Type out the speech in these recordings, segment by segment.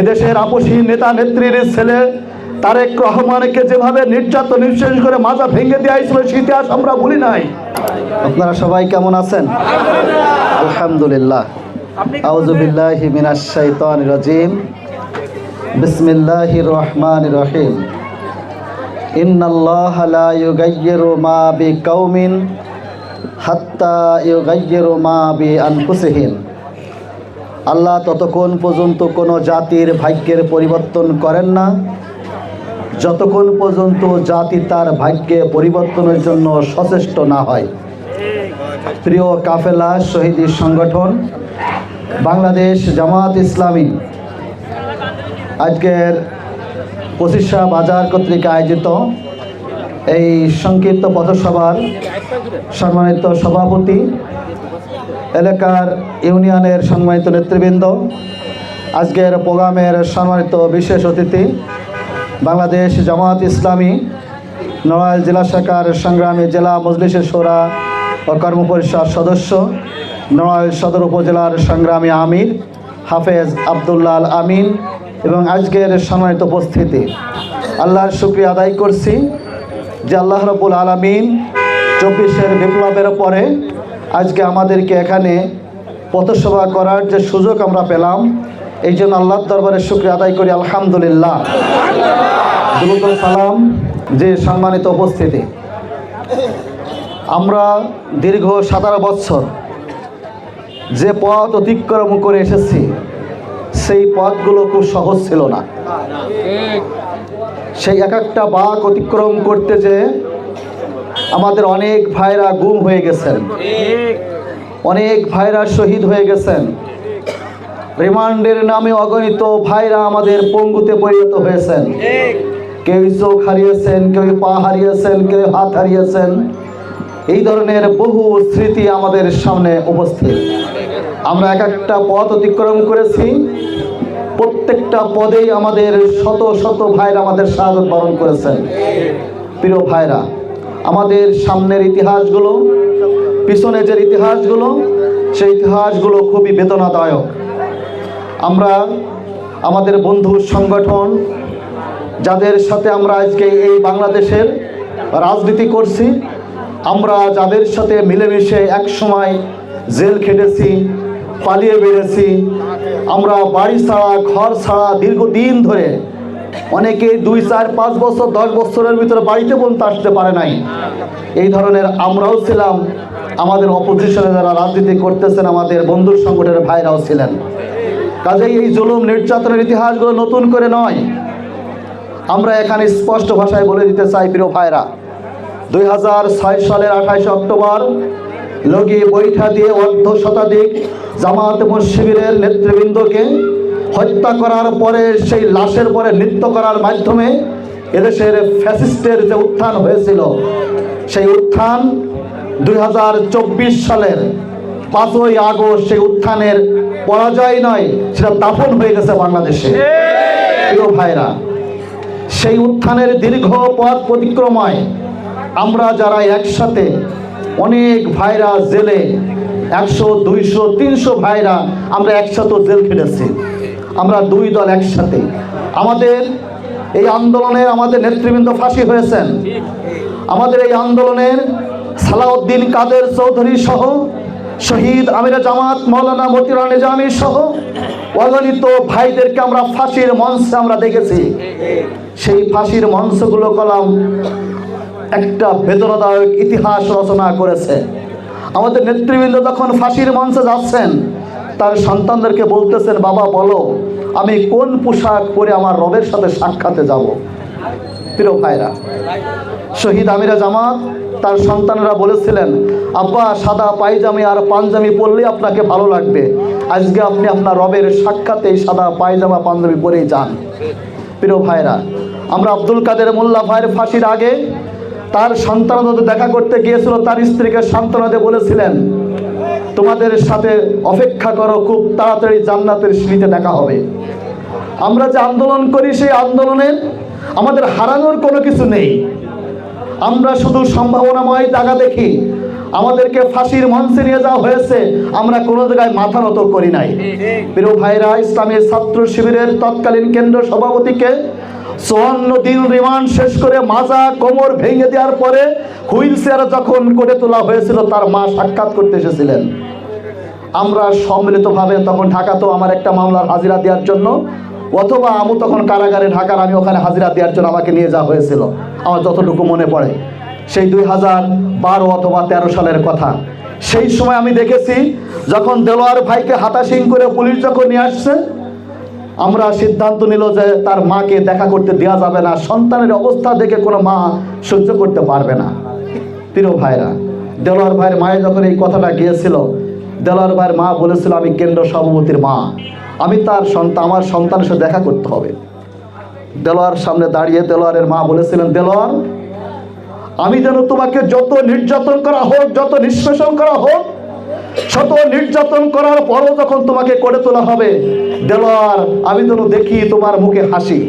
এদেশের আপসী নেতা নেত্রীর ছেলে তারেক রহমানকে যেভাবে নির্যাতন নিঃশেষ করে মাজা ভেঙে দেওয়া হয়েছিল সে ইতিহাস আমরা ভুলি নাই। আপনারা সবাই কেমন আছেন? আলহামদুলিল্লাহ। আউজুবিল্লাহি মিনাশ রাজিম। বিসমিল্লাহির রহমানির রহিম। ইন্নাল্লাহা লা ইউগাইয়িরু মা বিকাউমিন হাত্তা ইউগাইয়িরু মা বিআনফুসিহিম। আল্লাহ ততক্ষণ পর্যন্ত কোনো জাতির ভাগ্যের পরিবর্তন করেন না। যতক্ষণ পর্যন্ত জাতি তার ভাগ্যে পরিবর্তনের জন্য সচেষ্ট না হয়। প্রিয় কাফেলা, শহীদ সংগঠন, বাংলাদেশ জামাত ইসলামী আজকের পঁচিশা বাজার কর্তৃক আয়োজিত এই সংক্ষিপ্ত পথসভার সম্মানিত সভাপতি এলাকার ইউনিয়নের সম্মানিত নেতৃবৃন্দ, আজকের প্রোগ্রামের সম্মানিত বিশেষ অতিথি, বাংলাদেশ জামাত ইসলামী, নড়াইল জেলা শাখার সংগ্রামী জেলা মজলিসের সোরা ও কর্মপরিষদ সদস্য, নড়াইল সদর উপজেলার সংগ্রামী আমির হাফেজ আবদুল্লাল আমিন এবং আজকের সম্মানিত উপস্থিতি। আল্লাহর শুক্রিয়া আদায় করছি যে আল্লাহ রবুল আলমিন চব্বিশের বিপ্লবের পরে আজকে আমাদেরকে এখানে পথসভা করার যে সুযোগ আমরা পেলাম, এই জন্য আল্লাহর দরবারে শুক্রিয়া আদায় করি, আলহামদুলিল্লাহ। সালাম, যে সম্মানিত উপস্থিতি। আমরা দীর্ঘ সতেরো বছর যে পথ অতিক্রম করে এসেছি, সেই পথগুলো খুব সহজ ছিল না। সেই এক একটা বাঘ অতিক্রম করতে যে আমাদের অনেক ভাইরা গুম হয়ে গেছেন। অনেক ভাইরা শহীদ হয়ে গেছেন। রিমান্ডের নামে অগণিত ভাইরা আমাদের পঙ্গুতে পরিণত হয়েছেন। কেউ চোখ হারিয়েছেন, কেউ পা হারিয়েছেন, কেউ হাত হারিয়েছেন। এই ধরনের বহু স্মৃতি আমাদের সামনে উপস্থিত। আমরা এক একটা পথ অতিক্রম করেছি। প্রত্যেকটা পদেই আমাদের শত শত ভাইরা আমাদের সাহায্য বরণ করেছেন। প্রিয় ভাইরা আমাদের সামনের ইতিহাসগুলো, পিছনে যে ইতিহাসগুলো, সেই ইতিহাসগুলো খুবই বেদনাদায়ক। আমরা, আমাদের বন্ধু সংগঠন, যাদের সাথে আমরা আজকে এই বাংলাদেশের রাজনীতি করছি, আমরা যাদের সাথে মিলেমিশে এক সময় জেল খেটেছি, পালিয়ে বেড়েছি, আমরা বাড়ি ছাড়া, ঘর ছাড়া দীর্ঘদিন ধরে অনেকে দুই, চার, পাঁচ বছর, দশ বছরের ভিতরে বাড়িতে পর্যন্ত আসতে পারে নাই। এই ধরনের আমরাও ছিলাম, আমাদের অপোজিশনে যারা রাজনীতি করতেছেন, আমাদের বন্ধু সংগঠনের ভাইরাও ছিলেন। কাজেই এই জুলুম, নির্যাতনের ইতিহাসগুলো নতুন করে নয়। আমরা এখানে স্পষ্ট ভাষায় বলে দিতে চাই, প্রিয় ভাইরা, দুই হাজার ছয় সালের আঠাশে অক্টোবর, লগি বৈঠা দিয়ে অর্ধ শতাধিক এবং শিবিরের নেতৃবৃন্দকে হত্যা করার পরে, সেই লাশের পরে নৃত্য করার মাধ্যমে এদেশের ফ্যাসিস্টের যে উত্থান হয়েছিল, সেই উত্থান দুই হাজার চব্বিশ সালের পাঁচই আগস্ট সেই উত্থানের পরাজয় নয়, সেটা দাফন হয়ে গেছে বাংলাদেশে। প্রিয় ভাইরা, সেই উত্থানের দীর্ঘ পথ প্রতিক্রমায় আমরা যারা একসাথে অনেক ভাইরা জেলে, একশো, দুইশো, তিনশো ভাইরা আমরা একসাথে জেল খেটেছি। আমরা দুই দল একসাথে। আমাদের এই আন্দোলনে আমাদের নেতৃবৃন্দ ফাঁসি হয়েছেন। আমাদের এই আন্দোলনের সালাউদ্দিন কাদের চৌধুরী সহ, শহীদ আমিরা জামাত, মৌলানা মতিউর নিজামী সহ, অগণিত ভাইদেরকে আমরা ফাঁসির মঞ্চে আমরা দেখেছি। সেই ফাঁসির মঞ্চগুলো কলাম একটা বেদনাদায়ক ইতিহাস রচনা করেছে। আমাদের নেতৃবৃন্দ যখন ফাঁসির মঞ্চে যাচ্ছেন তার সন্তানদেরকে বলতেছেন, বাবা, বলো, আমি কোন পোশাক পরে আমার রবের সাথে সাক্ষাতে যাব? প্রিয় ভাইরা, শহীদ আমিরা জামাত, তার সন্তানরা বলেছিলেন, আব্বা, সাদা পায়জামি আর পাঞ্জামি পরলে আপনাকে ভালো লাগবে। আজকে আপনি আপনার রবের সাক্ষাতে সাদা পায়জামা পাঞ্জাবি পরেই যান। প্রিয় ভাইরা, আমরা আব্দুল কাদের মোল্লা ভাইয়ের ফাঁসির আগে তার সন্তানদের দেখা করতে গিয়েছিল, তার স্ত্রীকে সান্ত্বনাতে বলেছিলেন তোমাদের সাথে অপেক্ষা করো, খুব তাড়াতাড়ি জান্নাতের সিঁড়িতে দেখা হবে। আমরা যে আন্দোলন করি, সেই আন্দোলনে আমাদের হারানোর কোনো কিছু নেই। আমরা শুধু সম্ভাবনাময় জায়গা দেখি আমাদেরকে ফাঁসির মঞ্চে নিয়ে যাওয়া হয়েছে। আমরা কোনো জায়গায় মাথা নত করি নাই। প্রিয় ভাইরা ইসলামী ছাত্র শিবিরের তৎকালীন কেন্দ্র সভাপতিকে চুয়ান্ন দিন রিমান্ড শেষ করে মাজা কোমর ভেঙে দেওয়ার পরে হুইল চেয়ার যখন করে তোলা হয়েছিল তার মা সাক্ষাৎ করতে এসেছিলেন। আমরা সম্মিলিতভাবে তখন ঢাকাতেও আমার একটা মামলার হাজিরা দেওয়ার জন্য অথবা আমি তখন কারাগারে ঢাকার আমি ওখানে হাজিরা দেওয়ার জন্য আমাকে নিয়ে যাওয়া হয়েছিল। আমার যতটুকু মনে পড়ে। সেই দুই হাজার বারো অথবা তেরো সালের কথা। সেই সময় আমি দেখেছি, যখন দেলোয়ার ভাইকে হাতাশিং করে পুলিশ যখন নিয়ে আসছে, আমরা সিদ্ধান্ত নিল যে তার মাকে দেখা করতে দেওয়া যাবে না, সন্তানের অবস্থা দেখে কোনো মা সহ্য করতে পারবে না। তিরো ভাইরা, দেলোয়ার ভাইয়ের মায়ে যখন এই কথাটা গিয়েছিল, দেলোয়ার ভাইয়ের মা বলেছিল, আমি কেন্দ্র সভাপতির মা, আমি তার সন্তান, আমার সন্তানের সাথে দেখা করতে হবে। দেলোয়ার সামনে দাঁড়িয়ে দেলোয়ারের মা বলেছিলেন, দেলোয়ার আমি যেন তোমাকে যত নির্যাতন করা হোক, যত নিষ্পেষণ করা হোক, শত নির্যাতন করার পরও যখন তোমাকে করে তোলা হবে, দেলোয়ার, আমি যেন দেখি তোমার মুখে হাসি।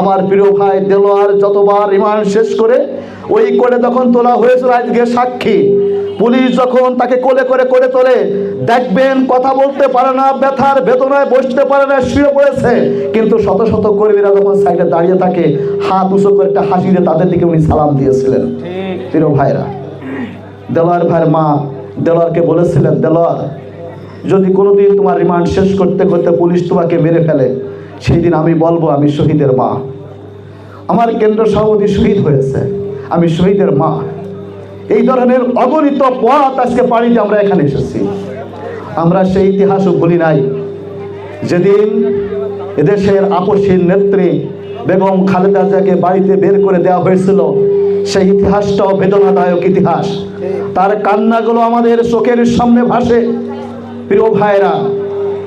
আমার প্রিয় ভাই দেলোয়ার যতবার রিমান্ড শেষ করে, ওই করে যখন তোলা হয়েছিল আজকে সাক্ষী। পুলিশ যখন তাকে কোলে করে করে তোলে দেখবেন কথা বলতে পারে না ব্যথার বেদনায় বসতে পারে না শুয়ে পড়েছে। কিন্তু শত শত কর্মীরা যখন সাইডে দাঁড়িয়ে থাকে হাত উঁচু করে একটা হাসি দিয়ে তাদের দিকে উনি সালাম দিয়েছিলেন। প্রিয় ভাইরা দেলোয়ার ভাইয়ের মা দেলোয়ারকে বলেছিলেন দেলোয়ার যদি কোনোদিন তোমার রিমান্ড শেষ করতে করতে পুলিশ তোমাকে মেরে ফেলে সেই দিন আমি বলব আমি শহীদের মা। আমার কেন্দ্র সভাপতি শহীদ হয়েছে আমি শহীদের মা। এই ধরনের অগণিত পথ আজকে পাড়িতে আমরা এখানে এসেছি। আমরা সেই ইতিহাসও ভুলি নাই। যেদিন এদেশের আপসীর নেত্রী বেগম খালেদা জিয়াকে বাড়িতে বের করে দেওয়া হয়েছিল, সেই ইতিহাসটাও বেদনাদায়ক ইতিহাস। তার কান্নাগুলো আমাদের চোখের সামনে ভাসে। প্রিয় ভাইরা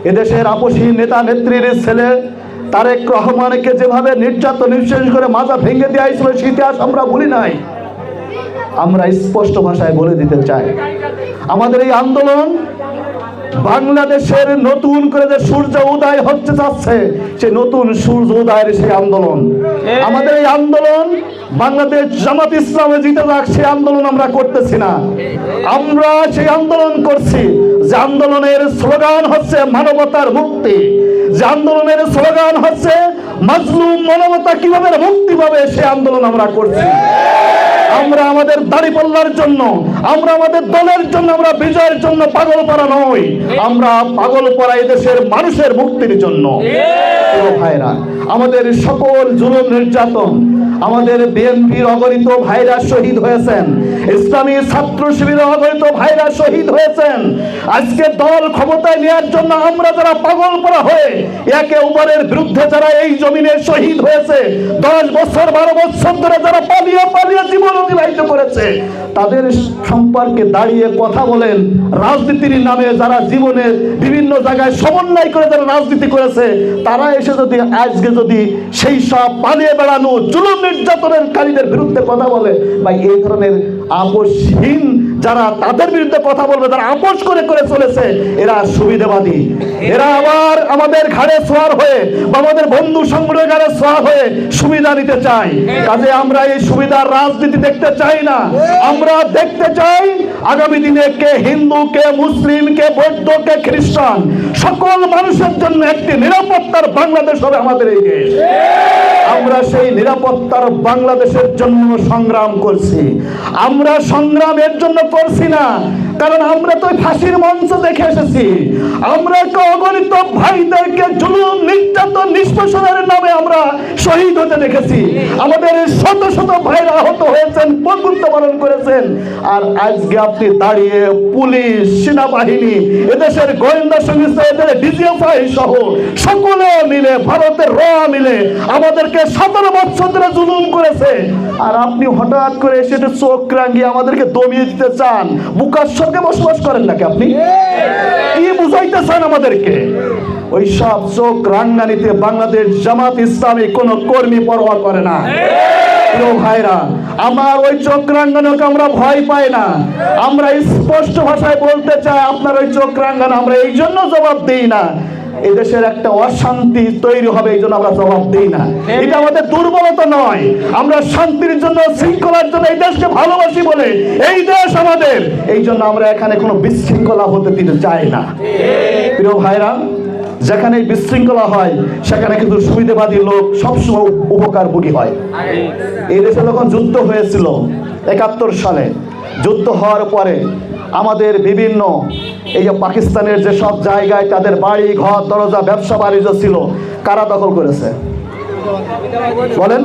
এদেশের আপসী নেতা নেত্রীর ছেলে তারেক রহমানকে যেভাবে নির্যাতন নিঃশেষ করে মাথা ভেঙে দেওয়া হয়েছিল, সেই ইতিহাস আমরা ভুলি নাই। আমরা স্পষ্ট ভাষায় বলে দিতে চাই। আমাদের এই আন্দোলন বাংলাদেশের নতুন করে যে সূর্য উদয় হচ্ছে যাচ্ছে সে নতুন সূর্য উদয়ের সেই আন্দোলন। আমাদের এই আন্দোলন বাংলাদেশ জামাত ইসলামে জিতে যাক সেই আন্দোলন আমরা করতেছি না। আমরা সেই আন্দোলন করছি যে আন্দোলনের স্লোগান হচ্ছে মানবতার মুক্তি। যে আন্দোলনের স্লোগান হচ্ছে মাজলুম মানবতা কীভাবে মুক্তি পাবে সে আন্দোলন আমরা করছি। আমরা আমাদের দাড়ি পাল্লার জন্য আমরা আমাদের দলের জন্য আমরা বিজয়ের জন্য পাগল পারা নই। আমরা পাগল পারা এদেশের দেশের মানুষের মুক্তির জন্য। ভাইরা আমাদের সকল জুলুম নির্যাতন আমাদের বিএনপির অগণিত ভাইরা শহীদ হয়েছেন। ইসলামী ছাত্র শিবিরের অগণিত ভাইরা শহীদ হয়েছেন। আজকে দল ক্ষমতায় নেওয়ার জন্য আমরা যারা পাগল পড়া হয়ে একে উপরের বিরুদ্ধে যারা এই জমিনে শহীদ হয়েছে, দশ বছর, বারো বছর ধরে যারা পালিয়ে পালিয়ে জীবন অতিবাহিত করেছে, তাদের সম্পর্কে দাঁড়িয়ে কথা বলেন। রাজনীতির নামে যারা জীবনের বিভিন্ন জায়গায় সমন্বয় করে যারা রাজনীতি করেছে, তারা এসে যদি, আজকে যদি সেই সব পালিয়ে বেড়ানো, জুলুম নির্যাতনের কারীদের বিরুদ্ধে কথা বলে। বা এই ধরনের আপোষহীন যারা তাদের বিরুদ্ধে কথা বলবে, তারা আপোষ করে করে চলেছে, এরা সুবিধাবাদী। এরা আবার আমাদের ঘাড়ে সোয়ার হয়ে বা আমাদের বন্ধু সংগ্রহের ঘাড়ে সোয়ার হয়ে সুবিধা নিতে চাই কাজে আমরা এই সুবিধার রাজনীতি দেখতে চাই না। আমরা দেখতে চাই আগামী দিনে কে হিন্দু, কে মুসলিম, কে বৌদ্ধ, কে খ্রিস্টান, সকল মানুষের জন্য একটি নিরাপত্তার বাংলাদেশ হবে আমাদের এই দেশ। আমরা সেই নিরাপত্তার বাংলাদেশের জন্য সংগ্রাম করছি। আমরা সংগ্রামের জন্য করছি না কারণ আমরা তো ফাঁসির মঞ্চ দেখে এসেছি। আমরা তো অগণিত ভাইদেরকে জুলুম, নির্যাতন নামে আমরা শহীদ হতে দেখেছি। আমাদের শত শত ভাইরা আহত হয়েছেন বন্ধুত্ব করেছেন। আর আজকে আপনি দাঁড়িয়ে পুলিশ, সেনাবাহিনী, এদেশের গোয়েন্দা সংস্থা, এদের ডিজিএফআই সহ সকলে মিলে, ভারতের র মিলে আমাদেরকে সতেরো বছর ধরে জুলুম করেছে। আর আপনি হঠাৎ করে এসে চোখ রাঙিয়ে আমাদেরকে দমিয়ে দিতে চান বুকার সঙ্গে বসবাস করেন নাকি আপনি? কি বুঝাইতেছেন আমাদেরকে? ওই সব চোখ রাঙ্গানিতে বাংলাদেশ জামাত ইসলামী কোন কর্মী পরোয়া করে না। ভাইরা আমার ওই চোখ রাঙ্গানোকে আমরা ভয় পাই না। আমরা স্পষ্ট ভাষায় বলতে চাই আপনার ওই চোখ রাঙ্গানো আমরা এই জন্য জবাব দিই না। এই দেশের একটা অশান্তি তৈরি হবে, এই জন্য আমরা জবাব দিই না। এটা আমাদের দুর্বলতা নয়। আমরা শান্তির জন্য, শৃঙ্খলার জন্য এই দেশকে ভালোবাসি বলে এই দেশ আমাদের। এই জন্য আমরা এখানে কোনো বিশৃঙ্খলা হতে দিতে চাই না। প্রিয় ভাইরা, যেখানে বিশৃঙ্খলা হয়, সেখানে কিন্তু সুবিধাবাদী লোক সবসময় উপকারভোগী হয়। এই দেশে যখন যুদ্ধ হয়েছিল, একাত্তর সালে যুদ্ধ হওয়ার পরে আমাদের বিভিন্ন এই যে পাকিস্তানের যে সব জায়গায় তাদের বাড়ি, ঘর, দরজা, ব্যবসা, বাণিজ্য ছিল, কারা দখল করেছে? বলেন।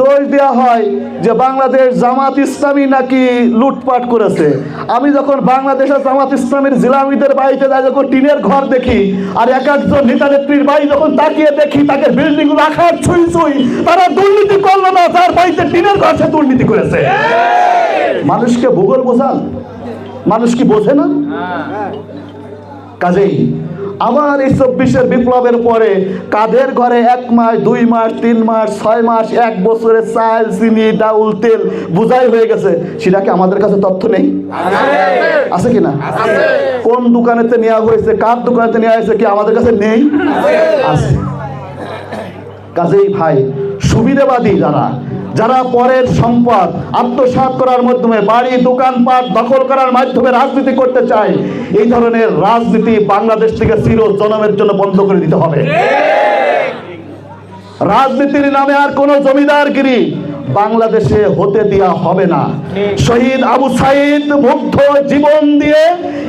দোষ দেওয়া হয় যে বাংলাদেশ জামাত ইসলামী নাকি লুটপাট করেছে। আমি যখন বাংলাদেশের জামাত ইসলামীর জিলামিদের বাড়িতে যাই, যখন টিনের ঘর দেখি, আর এক একজন নেতা নেত্রীর বাড়ি যখন তাকিয়ে দেখি, তাকে বিল্ডিং আখার ছুঁই ছুঁই, তারা দুর্নীতি করল না তার বাড়িতে টিনের ঘর, সে দুর্নীতি করেছে। মানুষকে ভূগোল বোঝান। মানুষ কি বোঝে না? কাজেই আবার এই চব্বিশের বিপ্লবের পরে কাদের ঘরে এক মাস, দুই মাস, তিন মাস, ছয় মাস, এক বছরের চাল, চিনি, ডাউল, তেল বোঝাই হয়ে গেছে। সেটা কি আমাদের কাছে তথ্য নেই? আছে কি না? কোন দোকানেতে নেওয়া হয়েছে, কার দোকানেতে নেওয়া হয়েছে কি আমাদের কাছে নেই? আছে। কাজেই ভাই, সুবিধাবাদী যারা যারা পরের সম্পদ আত্মসাৎ করার মাধ্যমে বাড়ি, দোকানপাট দখল করার মাধ্যমে রাজনীতি করতে চায়, এই ধরনের রাজনীতি বাংলাদেশ থেকে চির জনমের জন্য বন্ধ করে দিতে হবে। রাজনীতির নামে আর কোনো জমিদারগিরি বাংলাদেশে হতে দেওয়া হবে না। শহীদ আবু সাইদ মুগ্ধ জীবন দিয়ে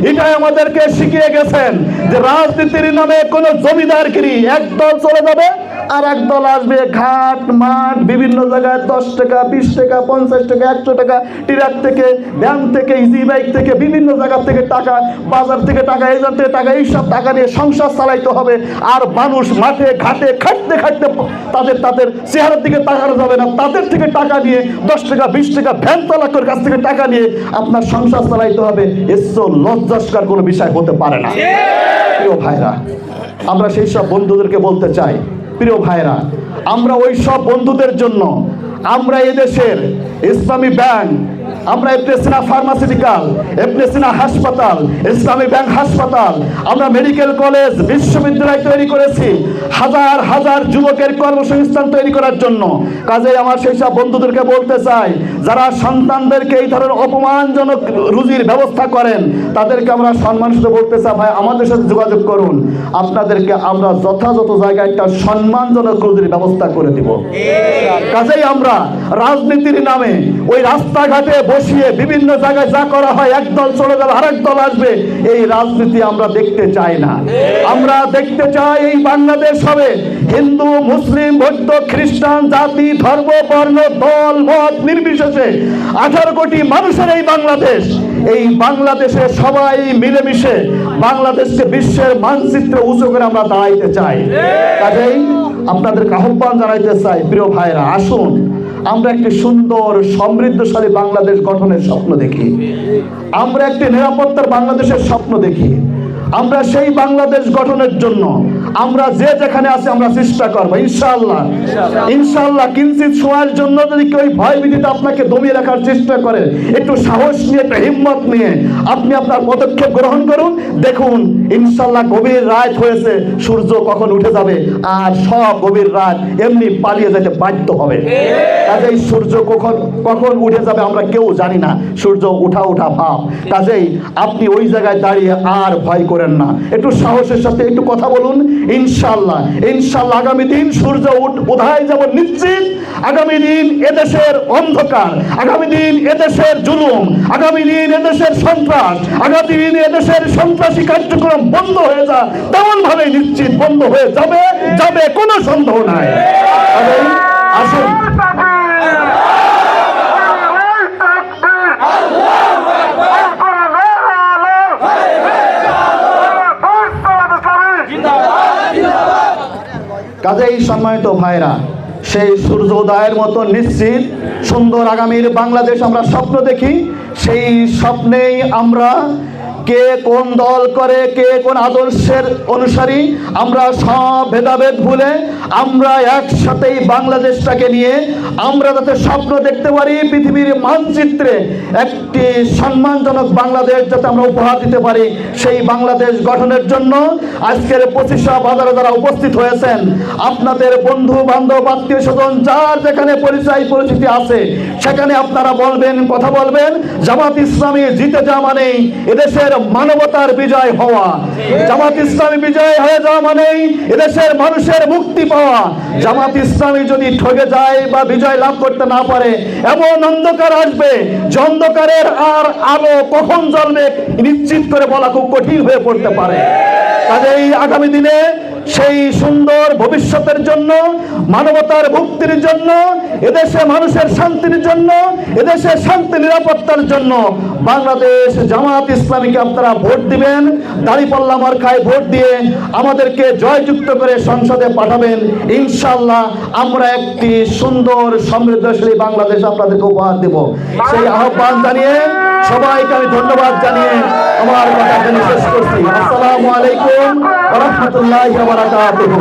এটাই আমাদেরকে শিখিয়ে গেছেন যে রাজনীতির নামে কোনো জমিদারগিরি একদল চলে যাবে আর একদল আসবে ঘাট মাঠ বিভিন্ন জায়গায় দশ টাকা বিশ টাকা পঞ্চাশ টাকা একশো টাকা ট্রাক থেকে ভ্যান থেকে ইজি বাইক থেকে বিভিন্ন জায়গা থেকে টাকা বাজার থেকে টাকা এজার থেকে টাকা এইসব টাকা নিয়ে সংসার চালাইতে হবে। আর মানুষ মাঠে ঘাটে খাটতে খাটতে তাদের তাদের চেহারার দিকে তাকানো যাবে না। তাদের থেকে টাকা নিয়ে দশ টাকা বিশ টাকা ভ্যান চালকের কাছ থেকে টাকা নিয়ে আপনার সংসার চালাইতে হবে। এসো লজ্জাস্কার কোনো বিষয় হতে পারে না। প্রিয় ভাইরা আমরা সেই সব বন্ধুদেরকে বলতে চাই প্রিয় ভাইরা আমরা ওই সব বন্ধুদের জন্য আমরা এদেশের ইসলামী ব্যাংক আমরা এপ্রেসিনা ফার্মাসিউটিক্যাল এপ্রেসিনা হাসপাতাল ইসলামী ব্যাংক হাসপাতাল আমরা মেডিকেল কলেজ বিশ্ববিদ্যালয় তৈরি করেছি হাজার হাজার যুবকের কর্মসংস্থান তৈরি করার জন্য। কাজে আমার সেই সব বন্ধুদেরকে বলতে চাই যারা সন্তানদেরকে এই ধরনের অপমানজনক রুজির ব্যবস্থা করেন তাদেরকে আমরা সম্মান সাথে বলতে চাই ভাই আমাদের সাথে যোগাযোগ করুন। আপনাদেরকে আমরা যথাযথ জায়গায় একটা সম্মানজনক রুজির ব্যবস্থা করে দিব। কাজেই আমরা রাজনীতির নামে ওই রাস্তাঘাটে বসিয়ে বিভিন্ন জায়গায় যা করা হয় একদল চলে যাবে আরেক দল আসবে। এই রাজনীতি আমরা দেখতে চাই না। আমরা দেখতে চাই এই বাংলাদেশ হবে। হিন্দু, মুসলিম, বৌদ্ধ, খ্রিস্টান, জাতি, ধর্ম, বর্ণ, দল, মত নির্বিশেষে আঠারো কোটি মানুষের এই বাংলাদেশ। এই বাংলাদেশে সবাই মিলেমিশে বাংলাদেশকে বিশ্বের মানচিত্রে উঁচু করে আমরা দাঁড়াইতে চাই। কাজেই আপনাদেরকে আহ্বান জানাইতে চাই, প্রিয় ভাইরা আসুন। আমরা একটি সুন্দর, সমৃদ্ধশালী বাংলাদেশ গঠনের স্বপ্ন দেখি। আমরা একটি নিরাপত্তার বাংলাদেশের স্বপ্ন দেখি। আমরা সেই বাংলাদেশ গঠনের জন্য আমরা যে যেখানে আছি, আমরা চেষ্টা করব ইনশাল্লাহ ইনশাল্লাহ কিঞ্চিত সময়ের জন্য যদি কেউ ভয় ভীতিতে আপনাকে দমিয়ে রাখার চেষ্টা করে, একটু সাহস নিয়ে, একটু হিম্মত নিয়ে আপনি আপনার পদক্ষেপ গ্রহণ করুন। দেখুন, ইনশাআল্লাহ গভীর রাত হয়েছে, সূর্য কখন উঠে যাবে, আর সব গভীর রাত এমনি পালিয়ে যেতে বাধ্য হবে। কাজেই সূর্য কখন কখন উঠে যাবে আমরা কেউ জানি না। সূর্য উঠা উঠা ভাব। কাজেই আপনি ওই জায়গায় দাঁড়িয়ে আর ভয় করেন না। একটু সাহসের সাথে একটু কথা বলুন ইনশাল্লাহ ইনশাল্লাহ আগামী দিন সূর্য উঠ উদায় যেমন নিশ্চিত, আগামী দিন এদেশের অন্ধকার, আগামী দিন এদেশের জুলুম, আগামী দিন এদেশের সন্ত্রাস, আগামী দিন এদেশের সন্ত্রাসী কার্যক্রম বন্ধ হয়ে যা তেমন ভাবে নিশ্চিত বন্ধ হয়ে যাবে যাবে কোনো সন্দেহ নাই। আসুন। কাজেই সম্মানিত ভাইরা সেই সূর্যোদয়ের মতো নিশ্চিত, সুন্দর আগামীর বাংলাদেশ আমরা স্বপ্ন দেখি, সেই স্বপ্নেই আমরা কে কোন দল করে, কে কোন আদর্শের অনুসারী, আমরা সব ভেদাভেদ ভুলে, আমরা একসাথেই বাংলাদেশটাকে নিয়ে, আমরা যাতে স্বপ্ন দেখতে পারি, পৃথিবীর মানচিত্রে একটি সম্মানজনক বাংলাদেশ যাতে আমরা উপহার দিতে পারি, সেই বাংলাদেশ গঠনের জন্য আজকের পঁচিশা বাজারে যারা উপস্থিত হয়েছেন, আপনাদের বন্ধু, বান্ধব, আত্মীয় স্বজন, যার যেখানে পরিচয়, পরিচিতি আছে, সেখানে আপনারা বলবেন, কথা বলবেন, জামাত ইসলামী জিতে যাওয়া মানেই, এদেশের মানবতার বিজয় হওয়া। জামাত ইসলামী বিজয় হয়ে যাওয়া মানেই এদেশের মানুষের মুক্তি পাওয়া। জামাত ইসলামী যদি ঠকে যায় বা বিজয় লাভ করতে না পারে এমন অন্ধকার আসবে যে অন্ধকারের আর আলো কখন জ্বলবে নিশ্চিত করে বলা খুব কঠিন হয়ে পড়তে পারে। কাজেই আগামী দিনে সেই সুন্দর ভবিষ্যতের জন্য, মানবতার মুক্তির জন্য, এদেশে মানুষের শান্তির জন্য, এদেশে শান্তি নিরাপত্তার জন্য বাংলাদেশ জামাত ইসলামীকে আপনারা ভোট দিবেন, দাঁড়িপাল্লা মার্কায় ভোট দিয়ে আমাদেরকে জয়যুক্ত করে সংসদে পাঠাবেন। ইনশাল্লাহ আমরা একটি সুন্দর সমৃদ্ধশালী বাংলাদেশ আপনাদেরকে উপহার দেব। সেই আহ্বান জানিয়ে সবাইকে আমি ধন্যবাদ জানিয়ে আমার কথা শেষ করছি। আসসালামু আলাইকুম। রহমতুল্লাহ বারাকাতুহু।